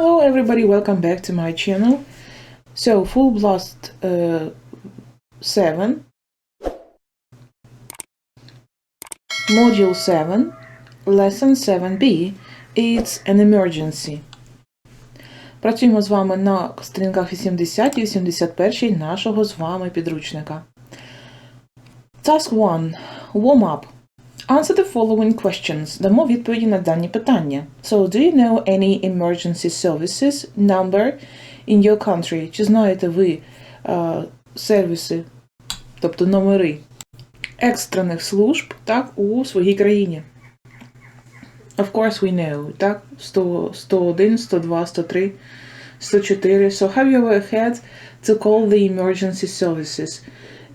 Hello everybody, welcome back to my channel. So, Full Blast uh, 7, Module 7, Lesson 7b, It's an emergency. Працюємо з вами на сторінках 80 і 81 нашого з вами підручника. Task 1. Warm up. Answer the following questions. Дамо відповіді на дані питання. So, do you know any emergency services number in your country? Чи знаєте ви е, сервіси, тобто номери екстрених служб, так, у своїй країні? Of course we know, так? 100, 101, 102, 103, 104. So, have you ever had to call the emergency services?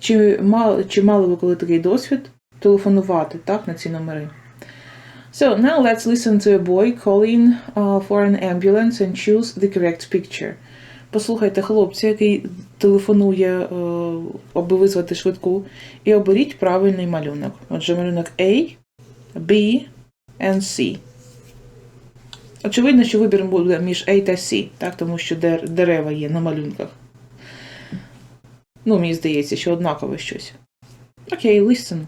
Чи мали, чи мали ви коли такий досвід телефонувати так, на ці номери? So now let's listen to a boy calling uh, for an ambulance and choose the correct picture. Послухайте хлопця, який телефонує, е, аби визвати швидку, і оберіть правильний малюнок. Отже, малюнок A, B and C. Очевидно, що вибір буде між A та C, так, тому що дерева є на малюнках. Ну, мені здається, що однаково щось. Окей, listen.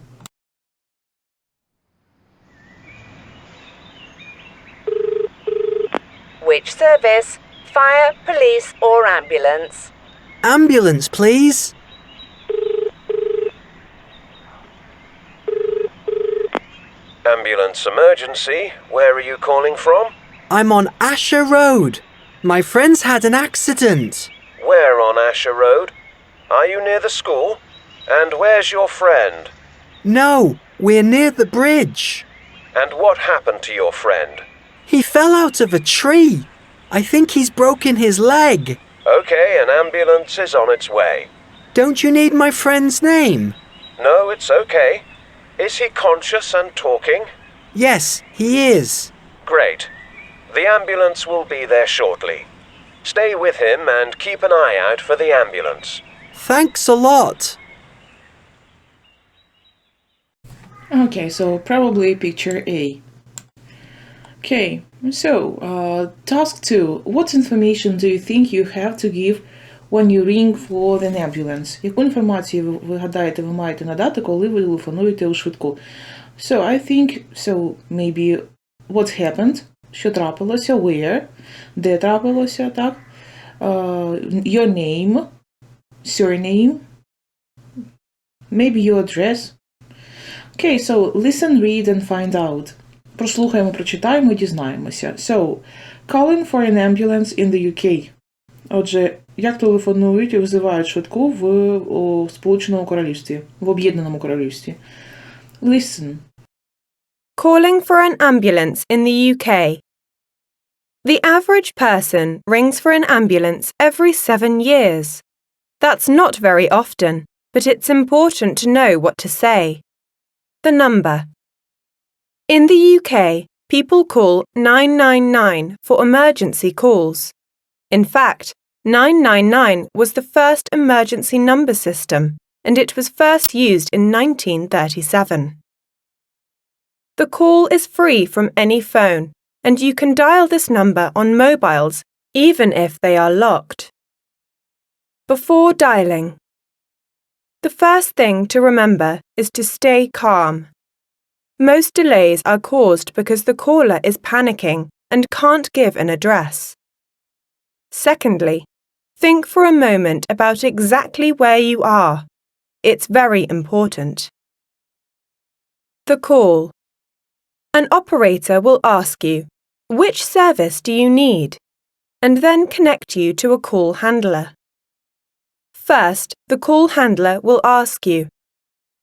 Which service? Fire, police, or ambulance? Ambulance, please. Ambulance emergency. Where are you calling from? I'm on Asher Road. My friend's had an accident. Where on Asher Road? Are you near the school? And where's your friend? No, we're near the bridge. And what happened to your friend? He fell out of a tree. I think he's broken his leg. Okay, an ambulance is on its way. Don't you need my friend's name? No, it's okay. Is he conscious and talking? Yes, he is. Great. The ambulance will be there shortly. Stay with him and keep an eye out for the ambulance. Thanks a lot. Okay, so probably picture A. Okay, so uh, task two. What information do you think you have to give when you ring for an ambulance? Яку інформацію ви, ви гадаєте, ви маєте надати, коли ви телефонуєте у швидку? So I think, so maybe what happened, що трапилося, where, де трапилося, так? Uh, your name, surname, maybe your address. Okay, so listen, read and find out. Прослухаємо, прочитаємо і дізнаємося. So, calling for an ambulance in the UK. Отже, як телефонують і визивають швидку в о, Сполученому Королівстві, в Об'єднаному Королівстві. Listen. Calling for an ambulance in the UK. The average person rings for an ambulance every seven years. That's not very often, but it's important to know what to say. The number. in the UK, people call 999 for emergency calls. In fact, 999 was the first emergency number system, and it was first used in 1937. The call is free from any phone, and you can dial this number on mobiles even if they are locked. Before dialing, the first thing to remember is to stay calm. Most delays are caused because the caller is panicking and can't give an address. Secondly, think for a moment about exactly where you are. It's very important. The call. An operator will ask you, which service do you need? And then connect you to a call handler. First, the call handler will ask you,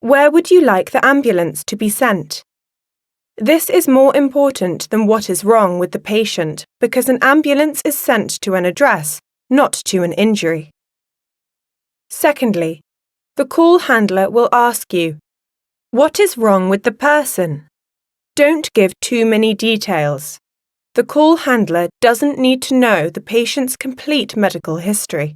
where would you like the ambulance to be sent? This is more important than what is wrong with the patient because an ambulance is sent to an address, not to an injury. Secondly, the call handler will ask you, What is wrong with the person? Don't give too many details. The call handler doesn't need to know the patient's complete medical history.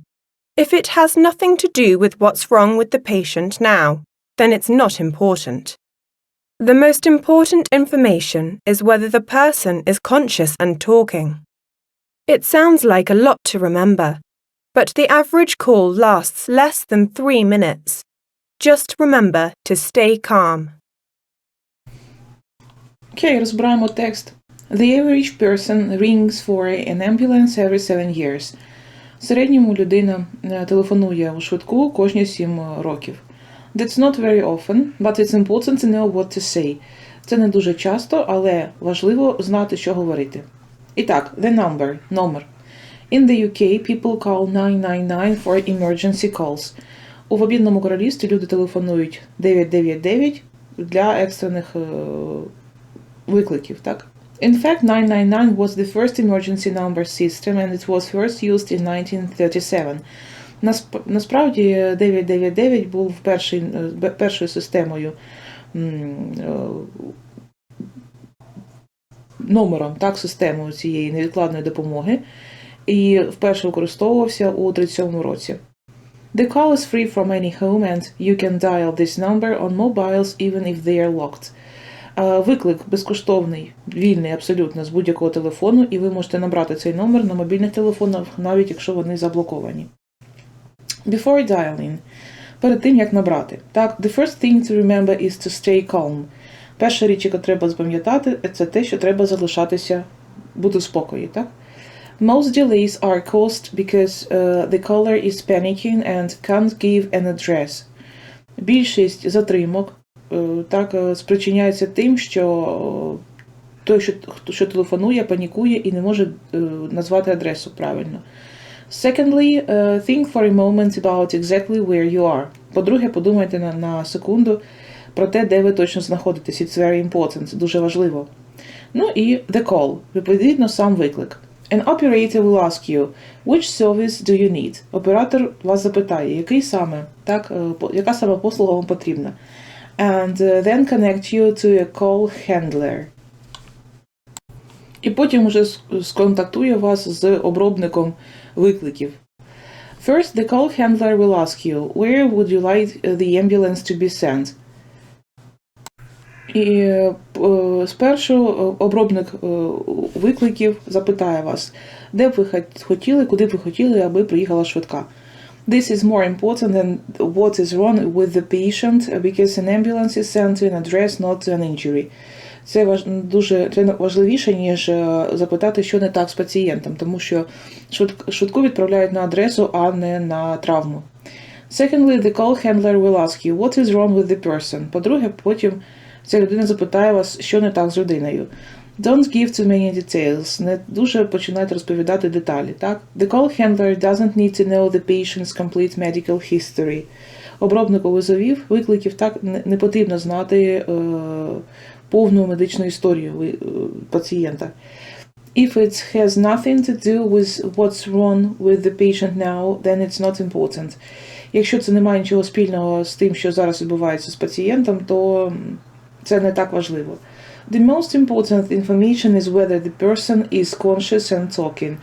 If it has nothing to do with what's wrong with the patient now, then it's not important. The most important information is whether the person is conscious and talking. It sounds like a lot to remember, but the average call lasts less than three minutes. Just remember to stay calm. Окей, розбираємо текст. The average person rings for an ambulance every seven years. В середньому людина е, телефонує у швидку кожні 7 років. That's not very often, but it's important to know what to say. Це не дуже часто, але важливо знати, що говорити. І так, the number – номер. In the UK, people call 999 for emergency calls. У Об'єднаному королівстві люди телефонують 999 для екстрених е, викликів, так? In fact, 999 was the first emergency number system and it was first used in 1937. Насп- Насправді 999 був перший, е, першою системою е, номером, так, системою цієї невідкладної допомоги і вперше використовувався у 37 році. The call is free from any home and you can dial this number on mobiles even if they are locked. Е, Виклик безкоштовний, вільний абсолютно з будь-якого телефону, і ви можете набрати цей номер на мобільних телефонах, навіть якщо вони заблоковані. Before dialing. Перед тим, як набрати. Так, the first thing to remember is to stay calm. Перша річ, яку треба запам'ятати, це те, що треба залишатися, бути в спокої, так? Most delays are caused because uh, the caller is panicking and can't give an address. Більшість затримок е, так е, спричиняється тим, що е, той, що, що телефонує, панікує і не може назвати адресу правильно. Secondly, е, think for a moment about exactly where you are. По-друге, подумайте на, на секунду про те, де ви точно знаходитесь. It's very important, дуже важливо. Ну і the call, відповідно, сам виклик. An operator will ask you, which service do you need? Оператор вас запитає, який саме, так, е, яка саме послуга вам потрібна. And uh, then connect you to a call handler. І потім уже сконтактує вас з обробником викликів. First, the call handler will ask you, where would you like uh, the ambulance to be sent? І е, п- спершу е, обробник е, викликів запитає вас, де б ви хот- хотіли, куди б ви хотіли, аби приїхала швидка. This is more important than what is wrong with the patient because an ambulance is sent to an address, not to an injury. Це важ, дуже це важливіше, ніж е, запитати, що не так з пацієнтом, тому що швидк- швидку відправляють на адресу, а не на травму. Secondly, the call handler will ask you, what is wrong with the person. По-друге, потім ця людина запитає вас, що не так з людиною. Don't give too many details. Не дуже починайте розповідати деталі, так? The call handler doesn't need to know the patient's complete medical history. Обробнику визовів, викликів так не потрібно знати е, повну медичну історію е, пацієнта. If it has nothing to do with what's wrong with the patient now, then it's not important. Якщо це не має нічого спільного з тим, що зараз відбувається з пацієнтом, то це не так важливо. The most important information is whether the person is conscious and talking.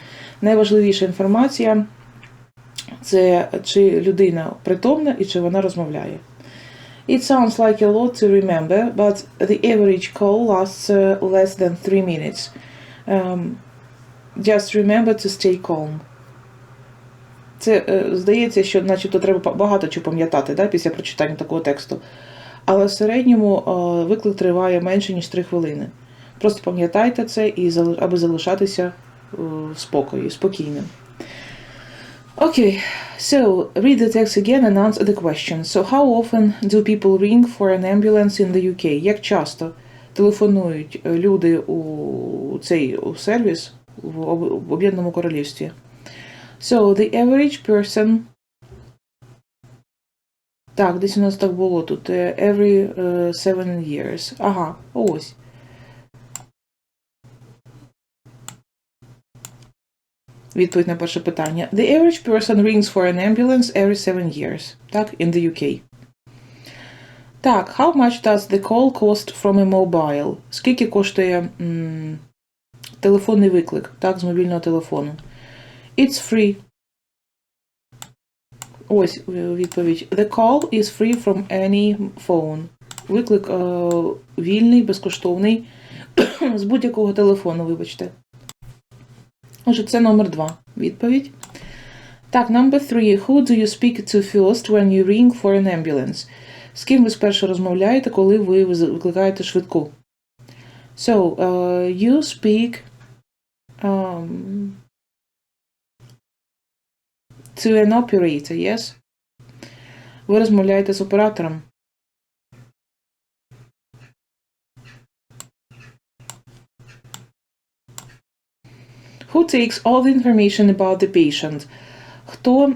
Найважливіша інформація це чи людина притомна і чи вона розмовляє. It sounds like a lot to remember, but the average call lasts uh, less than 3 minutes. Um, just remember to stay calm. Це е, здається, що начебто треба багато чого пам'ятати да, після прочитання такого тексту. Але в середньому е, виклик триває менше, ніж 3 хвилини. Просто пам'ятайте це, і аби залишатися е, в спокої, спокійним. Okay, so read the text again and answer the question. So how often do people ring for an ambulance in the UK? Як часто телефонують е, люди у цей у сервіс в об- в Об'єднаному Королівстві? So the average person Так, десь у нас так було тут. е, Every е, seven years. Ага, ось. Відповідь на перше питання. The average person rings for an ambulance every seven years. Так, in the UK. Так, how much does the call cost from a mobile? Скільки коштує м, телефонний виклик, так, з мобільного телефону? It's free. Ось е, відповідь. The call is free from any phone. Виклик е, вільний, безкоштовний з будь-якого телефону, вибачте. Отже, це номер два. Відповідь. Так, number three. Who do you speak to first when you ring for an ambulance? З ким ви спершу розмовляєте, коли ви викликаєте швидку? So, uh, you speak um, to an operator, yes? Ви розмовляєте з оператором. Who takes all the information about the patient? Хто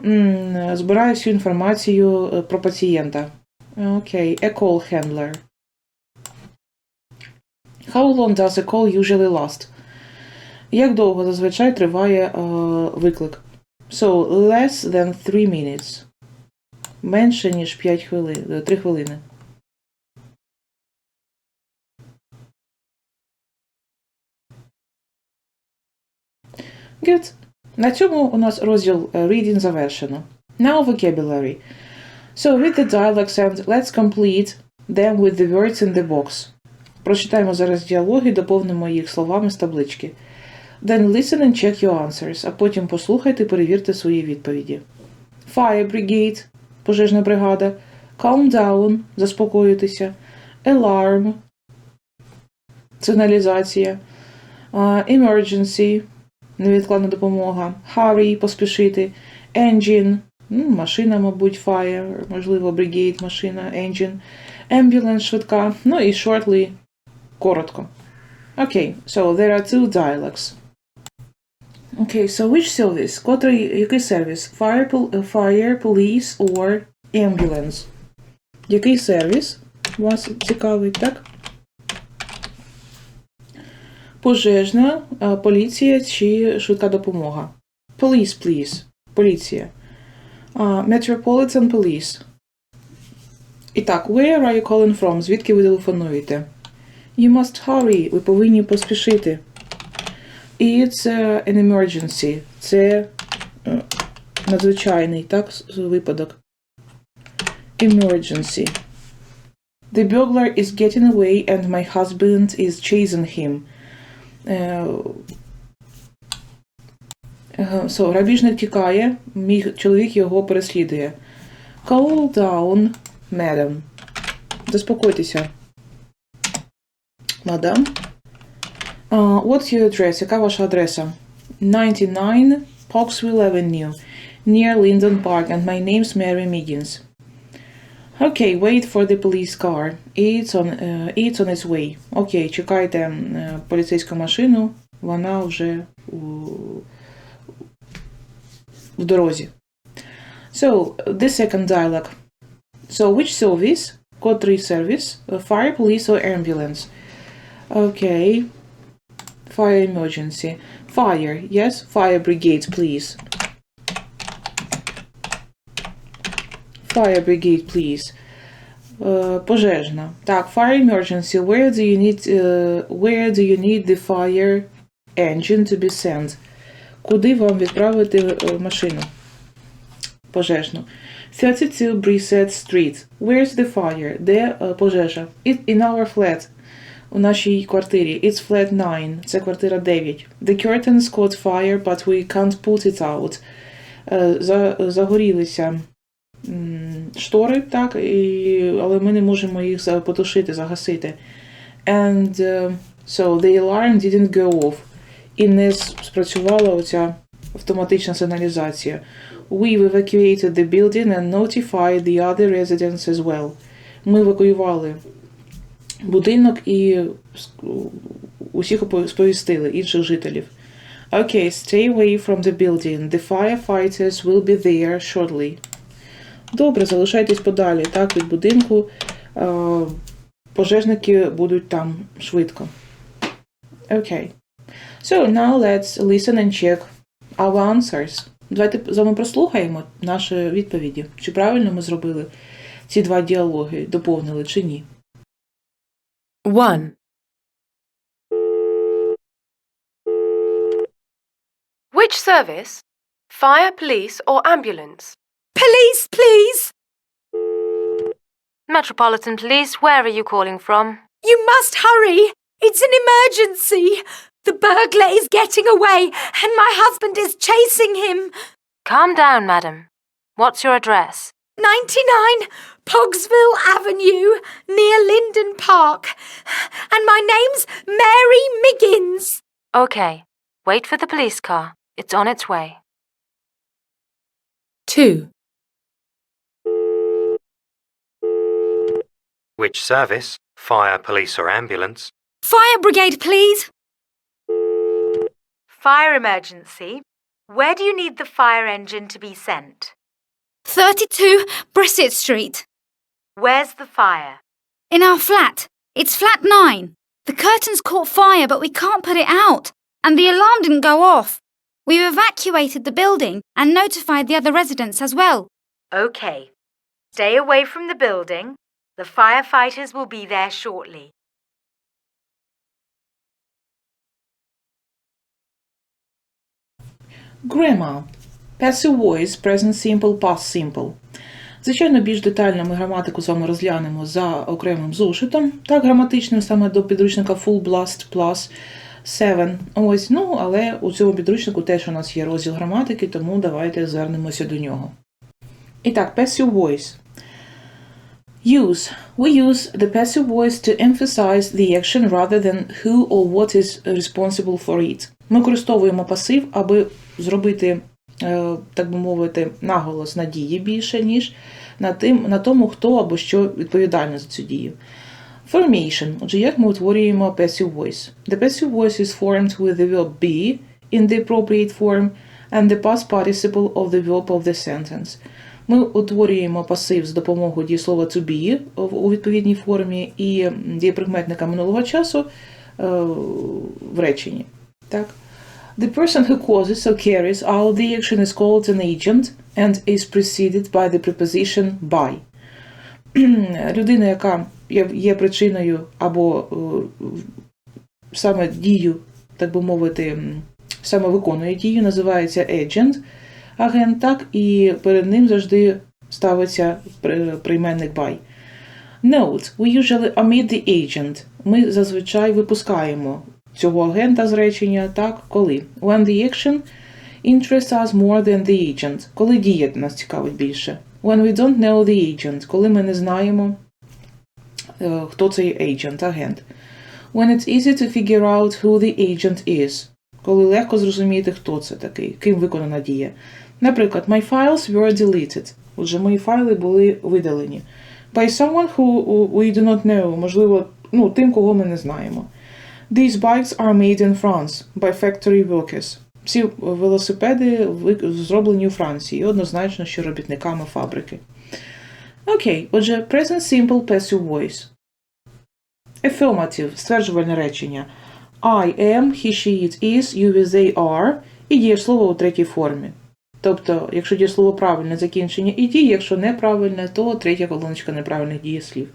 збирає всю інформацію е, про пацієнта? Окей, a call handler. How long does a call usually last? Як довго зазвичай триває е, виклик? So, less than 3 minutes. Менше, ніж 5 хвилин, 3 хвилини. Good. На цьому у нас розділ е, reading завершено. Now vocabulary. So read the dialogues and let's complete them with the words in the box. Прочитаємо зараз діалоги, доповнимо їх словами з таблички. Then listen and check your answers, а потім послухайте перевірте свої відповіді. Fire brigade – пожежна бригада. Calm down – заспокоїтися. Alarm – сигналізація. Uh, emergency – невідкладна допомога. Hurry – поспішити. Engine – ну, машина, мабуть, fire, можливо, brigade, машина, engine. Ambulance – швидка. Ну і shortly – коротко. Okay, so there are two dialogues. Okay, so which service? Котрий, який сервіс? Fire, fire, police or ambulance? Який сервіс вас цікавить, так? Пожежна, е, поліція чи швидка допомога? Police, please. Поліція. А, Metropolitan Police. І так, where are you calling from? Звідки ви телефонуєте? You must hurry. Ви повинні поспішити. It's uh, an emergency. Це е, надзвичайний так, випадок. Emergency. The burglar is getting away and my husband is chasing him. Е, е, so, грабіжник тікає, мій чоловік його переслідує. Calm down, madam. Заспокойтеся. Мадам. Uh, what's your address? Яка ваша адреса? 99 Poxville Avenue, near Linden Park, and my name's Mary Miggins. Okay, wait for the police car. It's on, uh, it's on its way. Окей, чекайте е, поліцейську машину, вона вже у, в дорозі. So, the second dialogue. So, which service? Котрий сервіс? Fire, police or ambulance? Okay. Fire emergency. Fire, yes? Fire brigade, please. Fire brigade, please. Е, пожежна. Так, fire emergency. Where do you need е, where do you need the fire engine to be sent? Куди вам відправити е, машину? Пожежну. 32 Brissett Street. Where's the fire? Де е, пожежа? It, in our flat. У нашій квартирі. It's flat 9. Це квартира 9. The curtains caught fire, but we can't put it out. Е, За, загорілися штори, так, і, але ми не можемо їх потушити, загасити. And е, so the alarm didn't go off. І не спрацювала оця автоматична сигналізація. We've evacuated the building and notified the other residents as well. Ми евакуювали будинок і усіх сповістили інших жителів. Okay, stay away from the building. The firefighters will be there shortly. Добре, залишайтесь подалі, так, від будинку. Е, пожежники будуть там швидко. Окей. So now let's listen and check our answers. Давайте з вами прослухаємо наші відповіді. Чи правильно ми зробили ці два діалоги, доповнили чи ні. 1. Which service? Fire, police, or ambulance? Police, please! Metropolitan Police, where are you calling from? You must hurry! It's an emergency! The burglar is getting away and my husband is chasing him. Calm down, madam. What's your address? 99 Pogsville Avenue near Linden Park. And my name's Mary Miggins. Okay. Wait for the police car. It's on its way. 2. Which service? Fire, police, or ambulance? Fire brigade, please. Fire emergency. Where do you need the fire engine to be sent? 32 Brissett Street. Where's the fire? In our flat. It's flat 9. The curtains caught fire, but we can't put it out. And the alarm didn't go off. We've evacuated the building and notified the other residents as well. Okay. Stay away from the building. The firefighters will be there shortly. Grammar. Passive voice, present simple, past simple. Звичайно, більш детально ми граматику з вами розглянемо за окремим зошитом, так граматичним саме до підручника Full Blast Plus 7. Ось, ну, але у цьому підручнику теж у нас є розділ граматики, тому давайте звернемося до нього. І так, passive voice. Use. We use the passive voice to emphasize the action rather than who or what is responsible for it. Ми використовуємо пасив, аби зробити, е, так би мовити, наголос на дії більше, ніж на, тим, на тому, хто або що відповідальний за цю дію. Formation. Отже, як ми утворюємо passive voice? The passive voice is formed with the verb be in the appropriate form and the past participle of the verb of the sentence. Ми утворюємо пасив з допомогою дієслова to be у відповідній формі і дієприкметника минулого часу е, в реченні. Так? The person who causes or carries out the action is called an agent and is preceded by the preposition by. Людина, яка є, причиною або е, саме дію, так би мовити, саме виконує дію, називається agent, агент, так, і перед ним завжди ставиться прийменник by. Note, we usually omit the agent. Ми зазвичай випускаємо цього агента з речення, так, коли? When the action interests us more than the agent. Коли дія нас цікавить більше. When we don't know the agent. Коли ми не знаємо, е, хто цей agent, агент. When it's easy to figure out who the agent is. Коли легко зрозуміти, хто це такий, ким виконана дія. Наприклад, my files were deleted. Отже, мої файли були видалені. By someone who we do not know, можливо, ну, тим, кого ми не знаємо. These bikes are made in France by factory workers. Ці велосипеди зроблені у Франції, однозначно, що робітниками фабрики. Окей, отже, present simple passive voice. Affirmative – стверджувальне речення. I am, he, she, it is, you, they are і дієслово у третій формі. Тобто, якщо дієслово правильне закінчення і дій, якщо неправильне, то третя колоночка неправильних дієслів.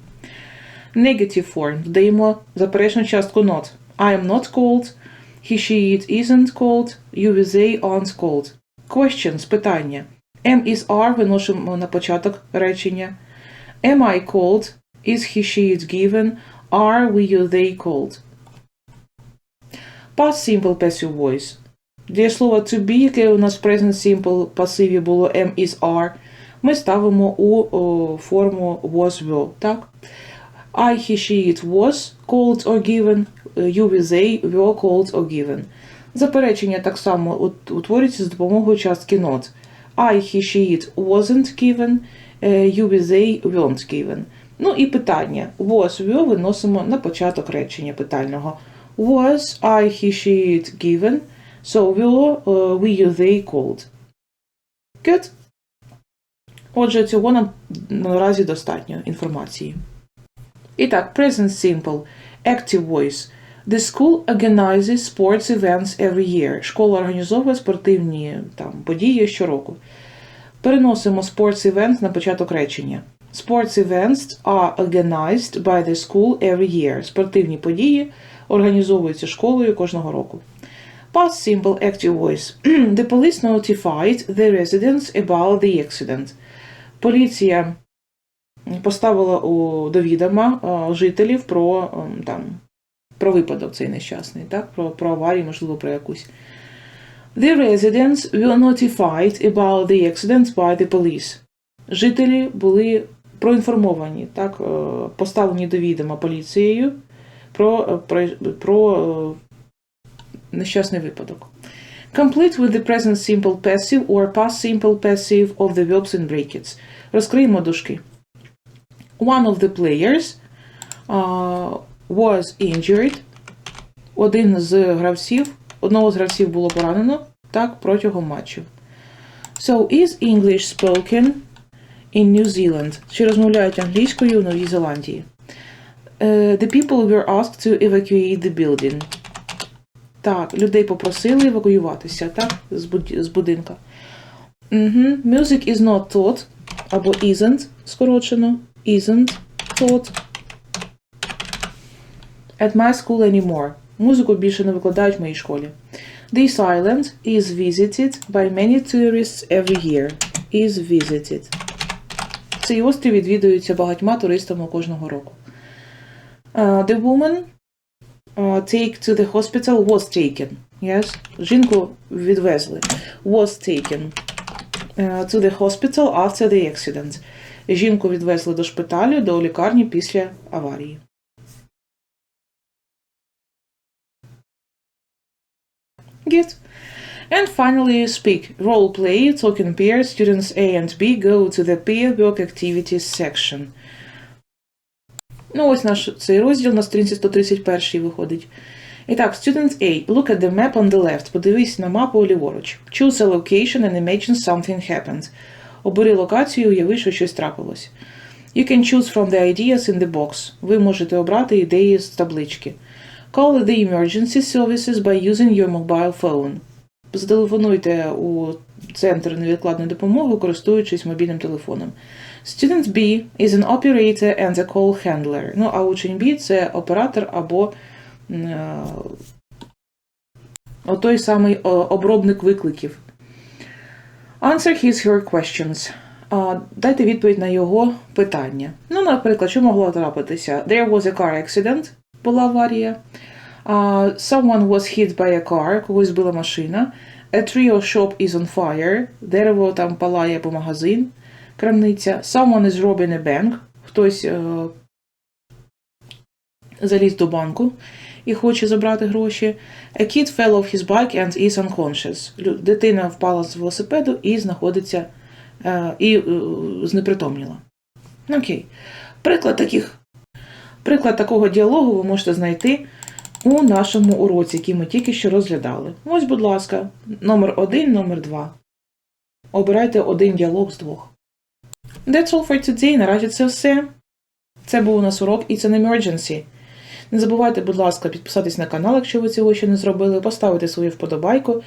Negative form. Додаємо заперечну частку not. I am not cold. He, she, it isn't cold. You, they aren't cold. Questions. Питання. Am is are виносимо на початок речення. Am I cold? Is he, she, it given? Are we, you, they cold? Past simple passive voice. Дієслово to be, яке у нас в present simple пасиві було am is are, ми ставимо у о, форму was will, так? I, he, she, it was called or given, you, we, they were called or given. Заперечення так само утворюється з допомогою частки not. I, he, she, it wasn't given, е, you, we, they weren't given. Ну і питання. Was, were виносимо на початок речення питального. Was I, he, she, it given, so were uh, we, you, they called. Good. Отже, цього нам наразі достатньо інформації. І так, present simple, active voice. The school organizes sports events every year. Школа організовує спортивні там, події щороку. Переносимо sports events на початок речення. Sports events are organized by the school every year. Спортивні події організовуються школою кожного року. Past simple active voice. The police notified the residents about the accident. Поліція поставила у до відома е, жителів про ем, там про випадок цей нещасний, так? Про, про аварію, можливо, про якусь. The residents were notified about the accident by the police. Жителі були проінформовані, так, е, поставлені до відома поліцією про, е, про, про е, нещасний випадок. Complete with the present simple passive or past simple passive of the verbs in brackets. Розкриємо дужки. One of the players uh, was injured. Один з гравців, одного з гравців було поранено так протягом матчу. So is English spoken in New Zealand? Чи розмовляють англійською у Новій Зеландії? Uh, the people were asked to evacuate the building. Так, людей попросили евакуюватися, так, з, буд- з будинка. Угу. Music is not taught, або isn't, скорочено, isn't taught at my school anymore. Музику більше не викладають в моїй школі. This island is visited by many tourists every year. Is visited. Цей острів відвідується багатьма туристами кожного року. Uh, the woman take to the hospital was taken. Yes? Жінку відвезли. Was taken uh, to the hospital after the accident. Жінку відвезли до шпиталю, до лікарні після аварії. Good. And finally, speak. Role play, talking pairs. Students A and B go to the peer work activities section. Ну, ось наш цей розділ на сторінці 131 виходить. І так, student A. Look at the map on the left. Подивись на мапу ліворуч. Choose a location and imagine something happened. Обери локацію, уяви, що щось трапилось. You can choose from the ideas in the box. Ви можете обрати ідеї з таблички. Call the emergency services by using your mobile phone. Зателефонуйте у центр невідкладної допомоги, користуючись мобільним телефоном. Student B is an operator and a call handler. Ну, а учень B – це оператор або е, той самий о, обробник викликів. Answer his her questions. Дайте відповідь на його питання. Ну, наприклад, що могло трапитися? There was a car accident, була аварія. Uh, someone was hit by a car, когось збила машина. A tree or shop is on fire. Дерево там палає по магазин, крамниця. Someone is robbing a bank. Хтось е, заліз до банку і хоче забрати гроші. A kid fell off his bike and is unconscious. Дитина впала з велосипеду і знаходиться е, і е, знепритомніла. Окей. Приклад таких. Приклад такого діалогу ви можете знайти у нашому уроці, який ми тільки що розглядали. Ось, будь ласка, номер 1, номер 2. Обирайте один діалог з двох. That's all for today. Наразі це все. Це був у нас урок It's an Emergency. Не забувайте, будь ласка, підписатись на канал, якщо ви цього ще не зробили, поставити свою вподобайку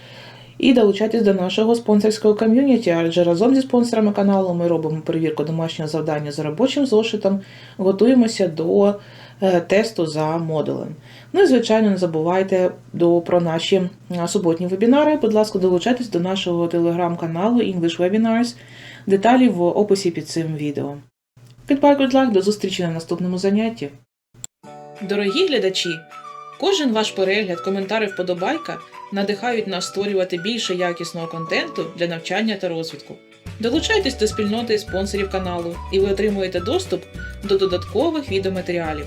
і долучайтесь до нашого спонсорського ком'юніті, адже разом зі спонсорами каналу ми робимо перевірку домашнього завдання за робочим зошитом, готуємося до е, тесту за модулем. Ну і, звичайно, не забувайте до, про наші суботні вебінари. Будь ласка, долучайтесь до нашого телеграм-каналу English Webinars. Деталі в описі під цим відео. Goodbye, good luck, до зустрічі на наступному занятті. Дорогі глядачі! Кожен ваш перегляд, коментар і вподобайка надихають нас створювати більше якісного контенту для навчання та розвитку. Долучайтесь до спільноти спонсорів каналу, і ви отримуєте доступ до додаткових відеоматеріалів.